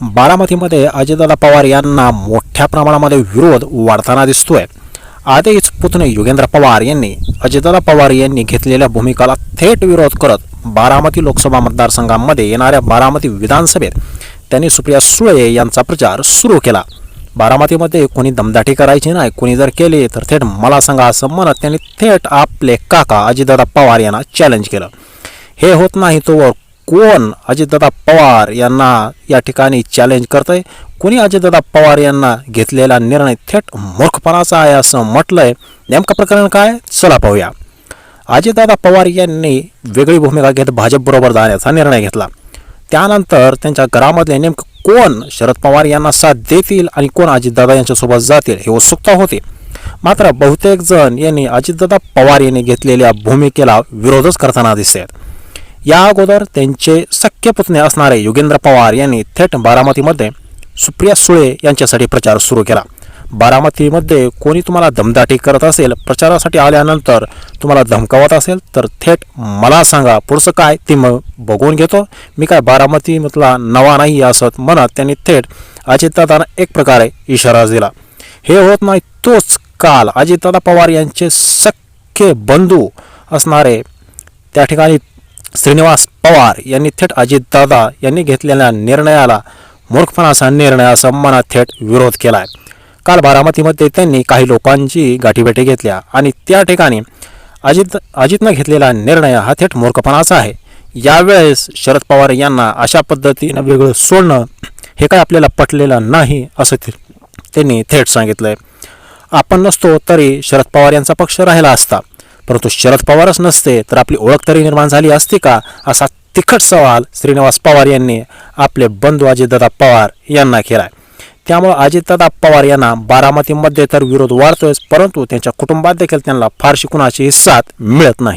बारामतीमध्ये अजितदादा पवार यांना मोठ्या प्रमाणामध्ये विरोध वाढताना दिसतोय. आधीच पुतणे योगेंद्र पवार यांनी अजितदादा पवार यांनी घेतलेल्या भूमिकाला थेट विरोध करत बारामती लोकसभा मतदारसंघामध्ये येणाऱ्या बारामती विधानसभेत त्यांनी सुप्रिया सुळे यांचा प्रचार सुरू केला. बारामतीमध्ये कोणी दमदाटी करायची नाही कोणी जर केली तर थेट मला सांगा असं म्हणत त्यांनी थेट आपले काका अजितदादा पवार यांना चॅलेंज केलं. हे होत नाही तोवर कोण अजितदादा पवार यांना या ठिकाणी चॅलेंज करतंय? कोणी अजितदादा पवार यांना घेतलेला निर्णय थेट मूर्खपणाचा आहे असं म्हटलंय? नेमकं प्रकरण काय? चला पाहूया. अजितदादा पवार यांनी वेगळी भूमिका घेत भाजपबरोबर जाण्याचा निर्णय घेतला. त्यानंतर त्यांच्या घरामधले नेमकं कोण शरद पवार यांना साथ देतील आणि कोण अजितदादा यांच्यासोबत जातील हे उत्सुकता होती. मात्र बहुतेक जण यांनी अजितदादा पवार यांनी घेतलेल्या भूमिकेला विरोधच करताना दिसत या अगोदर त्यांचे सख्य पुतणे असणारे योगेंद्र पवार यांनी थेट बारामतीमध्ये सुप्रिया सुळे यांच्यासाठी प्रचार सुरू केला. बारामतीमध्ये कोणी तुम्हाला दमदाटी करत असेल प्रचारासाठी आल्यानंतर तुम्हाला धमकावत असेल तर थेट मला सांगा पुढचं काय ते मग बघून घेतो. मी काय बारामतीमधला नवा नाही असत म्हणत त्यांनी थेट अजितदादांना एक प्रकारे इशारा दिला. हे होत नाही तोच काल अजितदादा पवार यांचे सख्खे बंधू असणारे त्या ठिकाणी श्रीनिवास पवार यांनी थेट अजितदादा यांनी घेतलेल्या निर्णयाला मूर्खपणाचा निर्णय असं मनात थेट विरोध केला आहे काल बारामतीमध्ये त्यांनी काही लोकांची गाठीभेटी घेतल्या आणि त्या ठिकाणी अजित अजितनं घेतलेला निर्णय हा थेट मूर्खपणाचा आहे. यावेळेस शरद पवार यांना अशा पद्धतीनं वेगळं सोडणं हे काय आपल्याला पटलेलं नाही असं त्यांनी थेट सांगितलं आहे आपण नसतो तरी शरद पवार यांचा पक्ष राहिला असता. परंतु शरद पवारच नसते तर आपली ओळख तरी निर्माण झाली असती का? असा तिखट सवाल श्रीनिवास पवार यांनी आपले बंधू अजितदादा पवार यांना केलाय. त्यामुळे अजितदादा पवार यांना बारामतीमध्ये तर विरोध वाढतोय परंतु त्यांच्या कुटुंबात देखील त्यांना फारशी कुणाची साथ मिळत नाही.